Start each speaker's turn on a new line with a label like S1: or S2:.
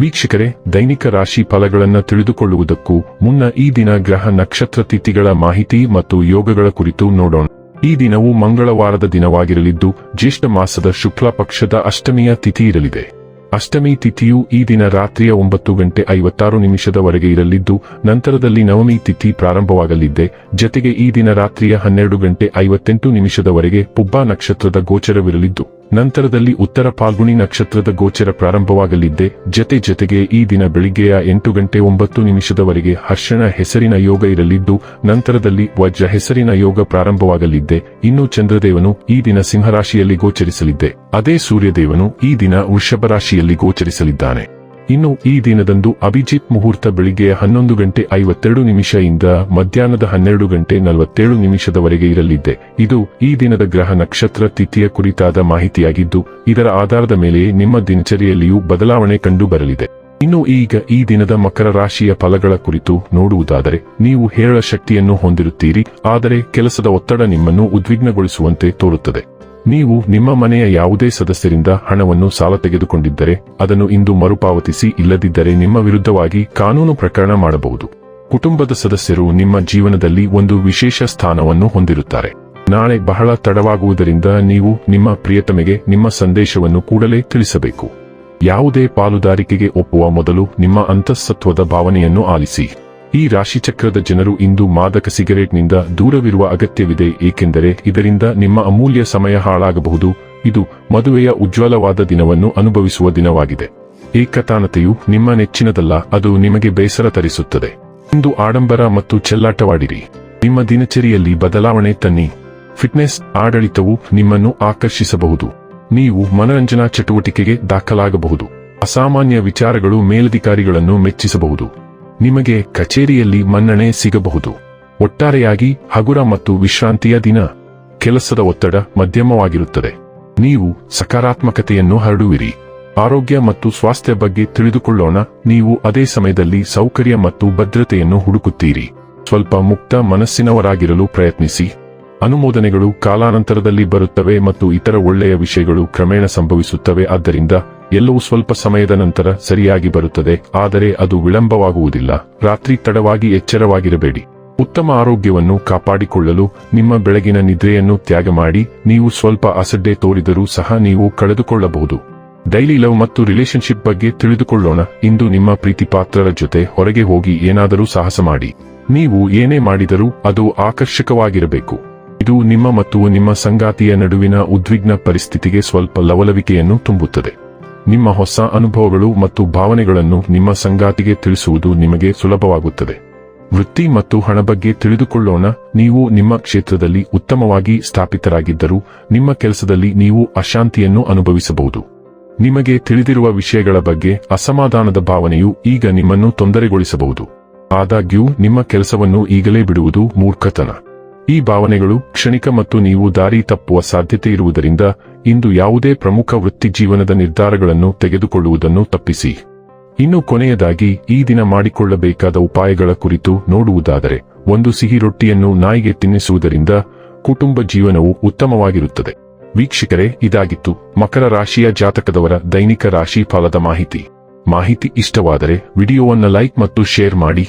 S1: ವೀಕ್ಷಕರೇ, ದೈನಿಕ ರಾಶಿ ಫಲಗಳನ್ನು ತಿಳಿದುಕೊಳ್ಳುವುದಕ್ಕೂ ಮುನ್ನ ಈ ದಿನ ಗ್ರಹ ನಕ್ಷತ್ರ ತಿಥಿಗಳ ಮಾಹಿತಿ ಮತ್ತು ಯೋಗಗಳ ಕುರಿತು ನೋಡೋಣ. ಈ ದಿನವು ಮಂಗಳವಾರದ ದಿನವಾಗಿರಲಿದ್ದು, ಜ್ಯೇಷ್ಠ ಮಾಸದ ಶುಕ್ಲ ಪಕ್ಷದ ಅಷ್ಟಮಿಯ ತಿಥಿ ಇರಲಿದೆ. ಅಷ್ಟಮಿ ತಿಥಿಯು ಈ ದಿನ ರಾತ್ರಿಯ ಒಂಬತ್ತು ಗಂಟೆ ಐವತ್ತಾರು ನಿಮಿಷದವರೆಗೆ ಇರಲಿದ್ದು, ನಂತರದಲ್ಲಿ ನವಮಿ ತಿಥಿ ಪ್ರಾರಂಭವಾಗಲಿದ್ದೆ. ಜತೆಗೆ ಈ ದಿನ ರಾತ್ರಿಯ ಹನ್ನೆರಡು ಗಂಟೆ ಐವತ್ತೆಂಟು ನಿಮಿಷದವರೆಗೆ ಪುಬ್ಬಾ ನಕ್ಷತ್ರದ ಗೋಚರವಿರಲಿದ್ದು. ನಂತರದಲ್ಲಿ ಉತ್ತರ ಫಾಲ್ಗುಣಿ ನಕ್ಷತ್ರದ ಗೋಚರ ಪ್ರಾರಂಭವಾಗಲಿದ್ದೆ. ಜತೆ ಜತೆಗೆ ಈ ದಿನ ಬೆಳಿಗ್ಗೆಯ ಎಂಟು ಗಂಟೆ ಒಂಬತ್ತು ನಿಮಿಷದವರೆಗೆ ಹರ್ಷಣ ಹೆಸರಿನ ಯೋಗ ಇರಲಿದ್ದು, ನಂತರದಲ್ಲಿ ವಜ್ರ ಹೆಸರಿನ ಯೋಗ ಪ್ರಾರಂಭವಾಗಲಿದ್ದೆ. ಇನ್ನು ಚಂದ್ರದೇವನು ಈ ದಿನ ಸಿಂಹರಾಶಿಯಲ್ಲಿ ಗೋಚರಿಸಲಿದ್ದೆ. ಅದೇ ಸೂರ್ಯದೇವನು ಈ ದಿನ ವೃಷಭ ರಾಶಿಯಲ್ಲಿ ಗೋಚರಿಸಲಿದ್ದಾನೆ. ಇನ್ನು ಈ ದಿನದಂದು ಅಭಿಜಿತ್ ಮುಹೂರ್ತ ಬೆಳಿಗ್ಗೆ ಹನ್ನೊಂದು ಗಂಟೆ ಐವತ್ತೆರಡು ಇಂದ ಮಧ್ಯಾಹ್ನದ ಹನ್ನೆರಡು ಗಂಟೆ ನಲವತ್ತೇಳು ನಿಮಿಷದವರೆಗೆ ಇರಲಿದ್ದೆ ಇದು ಈ ದಿನದ ಗ್ರಹ ನಕ್ಷತ್ರ ತಿಥಿಯ ಕುರಿತಾದ ಮಾಹಿತಿಯಾಗಿದ್ದು, ಇದರ ಆಧಾರದ ಮೇಲೆ ನಿಮ್ಮ ದಿನಚರಿಯಲ್ಲಿಯೂ ಬದಲಾವಣೆ ಕಂಡು ಬರಲಿದೆ ಇನ್ನು ಈಗ ಈ ದಿನದ ಮಕರ ರಾಶಿಯ ಫಲಗಳ ಕುರಿತು ನೋಡುವುದಾದರೆ, ನೀವು ಹೇರಳ ಶಕ್ತಿಯನ್ನು ಹೊಂದಿರುತ್ತೀರಿ, ಆದರೆ ಕೆಲಸದ ಒತ್ತಡ ನಿಮ್ಮನ್ನು ಉದ್ವಿಗ್ನಗೊಳಿಸುವಂತೆ ತೋರುತ್ತದೆ. ನೀವು ನಿಮ್ಮ ಮನೆಯ ಯಾವುದೇ ಸದಸ್ಯರಿಂದ ಹಣವನ್ನು ಸಾಲ ತೆಗೆದುಕೊಂಡಿದ್ದರೆ ಅದನ್ನು ಇಂದು ಮರುಪಾವತಿಸಿ ಇಲ್ಲದಿದ್ದರೆ ನಿಮ್ಮ ವಿರುದ್ಧವಾಗಿ ಕಾನೂನು ಪ್ರಕರಣ ಮಾಡಬಹುದು. ಕುಟುಂಬದ ಸದಸ್ಯರು ನಿಮ್ಮ ಜೀವನದಲ್ಲಿ ಒಂದು ವಿಶೇಷ ಸ್ಥಾನವನ್ನು ಹೊಂದಿರುತ್ತಾರೆ. ನಾಳೆ ಬಹಳ ತಡವಾಗುವುದರಿಂದ ನೀವು ನಿಮ್ಮ ಪ್ರಿಯತಮೆಗೆ ನಿಮ್ಮ ಸಂದೇಶವನ್ನು ಕೂಡಲೇ ತಿಳಿಸಬೇಕು. ಯಾವುದೇ ಪಾಲುದಾರಿಕೆಗೆ ಒಪ್ಪುವ ಮೊದಲು ನಿಮ್ಮ ಅಂತಃಸತ್ವದ ಭಾವನೆಯನ್ನು ಆಲಿಸಿ. ಈ ರಾಶಿಚಕ್ರದ ಜನರು ಇಂದು ಮಾದಕ ಸಿಗರೇಟ್ನಿಂದ ದೂರವಿರುವ ಅಗತ್ಯವಿದೆ, ಏಕೆಂದರೆ ಇದರಿಂದ ನಿಮ್ಮ ಅಮೂಲ್ಯ ಸಮಯ ಹಾಳಾಗಬಹುದು. ಇದು ಮದುವೆಯ ಉಜ್ವಲವಾದ ದಿನವನ್ನು ಅನುಭವಿಸುವ ದಿನವಾಗಿದೆ. ಏಕತಾನತೆಯು ನಿಮ್ಮ ನೆಚ್ಚಿನದಲ್ಲ, ಅದು ನಿಮಗೆ ಬೇಸರ ತರಿಸುತ್ತದೆ. ಇಂದು ಆಡಂಬರ ಮತ್ತು ಚೆಲ್ಲಾಟವಾಡಿರಿ. ನಿಮ್ಮ ದಿನಚರಿಯಲ್ಲಿ ಬದಲಾವಣೆ ತನ್ನಿ. ಫಿಟ್ನೆಸ್, ಆಡಳಿತವು ನಿಮ್ಮನ್ನು ಆಕರ್ಷಿಸಬಹುದು. ನೀವು ಮನರಂಜನಾ ಚಟುವಟಿಕೆಗೆ ದಾಖಲಾಗಬಹುದು. ಅಸಾಮಾನ್ಯ ವಿಚಾರಗಳು ಮೇಲಧಿಕಾರಿಗಳನ್ನು ಮೆಚ್ಚಿಸಬಹುದು. ನಿಮಗೆ ಕಚೇರಿಯಲ್ಲಿ ಮನ್ನಣೆ ಸಿಗಬಹುದು. ಒಟ್ಟಾರೆಯಾಗಿ ಹಗುರ ಮತ್ತು ವಿಶ್ರಾಂತಿಯ ದಿನ ಕೆಲಸದ ಒತ್ತಡ ಮಧ್ಯಮವಾಗಿರುತ್ತದೆ. ನೀವು ಸಕಾರಾತ್ಮಕತೆಯನ್ನು ಹರಡುವಿರಿ. ಆರೋಗ್ಯ ಮತ್ತು ಸ್ವಾಸ್ಥ್ಯ ಬಗ್ಗೆ ತಿಳಿದುಕೊಳ್ಳೋಣ. ನೀವು ಅದೇ ಸಮಯದಲ್ಲಿ ಸೌಕರ್ಯ ಮತ್ತು ಭದ್ರತೆಯನ್ನು ಹುಡುಕುತ್ತೀರಿ. ಸ್ವಲ್ಪ ಮುಕ್ತ ಮನಸ್ಸಿನವರಾಗಿರಲು ಪ್ರಯತ್ನಿಸಿ. ಅನುಮೋದನೆಗಳು ಕಾಲಾನಂತರದಲ್ಲಿ ಬರುತ್ತವೆ ಮತ್ತು ಇತರ ಒಳ್ಳೆಯ ವಿಷಯಗಳು ಕ್ರಮೇಣ ಸಂಭವಿಸುತ್ತವೆ. ಆದ್ದರಿಂದ ಎಲ್ಲವೂ ಸ್ವಲ್ಪ ಸಮಯದ ನಂತರ ಸರಿಯಾಗಿ ಬರುತ್ತದೆ, ಆದರೆ ಅದು ವಿಳಂಬವಾಗುವುದಿಲ್ಲ. ರಾತ್ರಿ ತಡವಾಗಿ ಎಚ್ಚರವಾಗಿರಬೇಡಿ. ಉತ್ತಮ ಆರೋಗ್ಯವನ್ನು ಕಾಪಾಡಿಕೊಳ್ಳಲು ನಿಮ್ಮ ಬೆಳಗಿನ ನಿದ್ರೆಯನ್ನು ತ್ಯಾಗ ಮಾಡಿ, ನೀವು ಸ್ವಲ್ಪ ಅಸಡ್ಡೆ ತೋರಿದರೂ ಸಹ ನೀವು ಕಳೆದುಕೊಳ್ಳಬಹುದು. ಡೈಲಿ ಲವ್ ಮತ್ತು ರಿಲೇಶನ್ಶಿಪ್ ಬಗ್ಗೆ ತಿಳಿದುಕೊಳ್ಳೋಣ. ಇಂದು ನಿಮ್ಮ ಪ್ರೀತಿ ಪಾತ್ರರ ಜೊತೆ ಹೊರಗೆ ಹೋಗಿ ಏನಾದರೂ ಸಾಹಸ ಮಾಡಿ. ನೀವು ಏನೇ ಮಾಡಿದರೂ ಅದು ಆಕರ್ಷಕವಾಗಿರಬೇಕು. ಇದು ನಿಮ್ಮ ಮತ್ತು ನಿಮ್ಮ ಸಂಗಾತಿಯ ನಡುವಿನ ಉದ್ವಿಗ್ನ ಪರಿಸ್ಥಿತಿಗೆ ಸ್ವಲ್ಪ ಲವಲವಿಕೆಯನ್ನು ತುಂಬುತ್ತದೆ. ನಿಮ್ಮ ಹೊಸ ಅನುಭವಗಳು ಮತ್ತು ಭಾವನೆಗಳನ್ನು ನಿಮ್ಮ ಸಂಗಾತಿಗೆ ತಿಳಿಸುವುದು ನಿಮಗೆ ಸುಲಭವಾಗುತ್ತದೆ. ವೃತ್ತಿ ಮತ್ತು ಹಣ ಬಗ್ಗೆ ತಿಳಿದುಕೊಳ್ಳೋಣ. ನೀವು ನಿಮ್ಮ ಕ್ಷೇತ್ರದಲ್ಲಿ ಉತ್ತಮವಾಗಿ ಸ್ಥಾಪಿತರಾಗಿದ್ದರೂ, ನಿಮ್ಮ ಕೆಲಸದಲ್ಲಿ ನೀವು ಅಶಾಂತಿಯನ್ನು ಅನುಭವಿಸಬಹುದು. ನಿಮಗೆ ತಿಳಿದಿರುವ ವಿಷಯಗಳ ಬಗ್ಗೆ ಅಸಮಾಧಾನದ ಭಾವನೆಯು ಈಗ ನಿಮ್ಮನ್ನು ತೊಂದರೆಗೊಳಿಸಬಹುದು. ಆದಾಗ್ಯೂ, ನಿಮ್ಮ ಕೆಲಸವನ್ನು ಈಗಲೇ ಬಿಡುವುದು ಮೂರ್ಖತನ. ಈ ಭಾವನೆಗಳು ಕ್ಷಣಿಕ ಮತ್ತು ನೀವು ದಾರಿ ತಪ್ಪುವ ಸಾಧ್ಯತೆ ಇರುವುದರಿಂದ ಇಂದು ಯಾವುದೇ ಪ್ರಮುಖ ವೃತ್ತಿ ಜೀವನದ ನಿರ್ಧಾರಗಳನ್ನು ತೆಗೆದುಕೊಳ್ಳುವುದನ್ನು ತಪ್ಪಿಸಿ. ಇನ್ನು ಕೊನೆಯದಾಗಿ, ಈ ದಿನ ಮಾಡಿಕೊಳ್ಳಬೇಕಾದ ಉಪಾಯಗಳ ಕುರಿತು ನೋಡುವುದಾದರೆ, ಒಂದು ಸಿಹಿ ರೊಟ್ಟಿಯನ್ನು ನಾಯಿಗೆ ತಿನ್ನಿಸುವುದರಿಂದ ಕುಟುಂಬ ಜೀವನವು ಉತ್ತಮವಾಗಿರುತ್ತದೆ. ವೀಕ್ಷಕರೇ, ಇದಾಗಿತ್ತು ಮಕರ ರಾಶಿಯ ಜಾತಕದವರ ದೈನಿಕ ರಾಶಿ ಫಲದ ಮಾಹಿತಿ. ಮಾಹಿತಿ ಇಷ್ಟವಾದರೆ, ವಿಡಿಯೋವನ್ನು ಲೈಕ್ ಮತ್ತು ಶೇರ್ ಮಾಡಿ.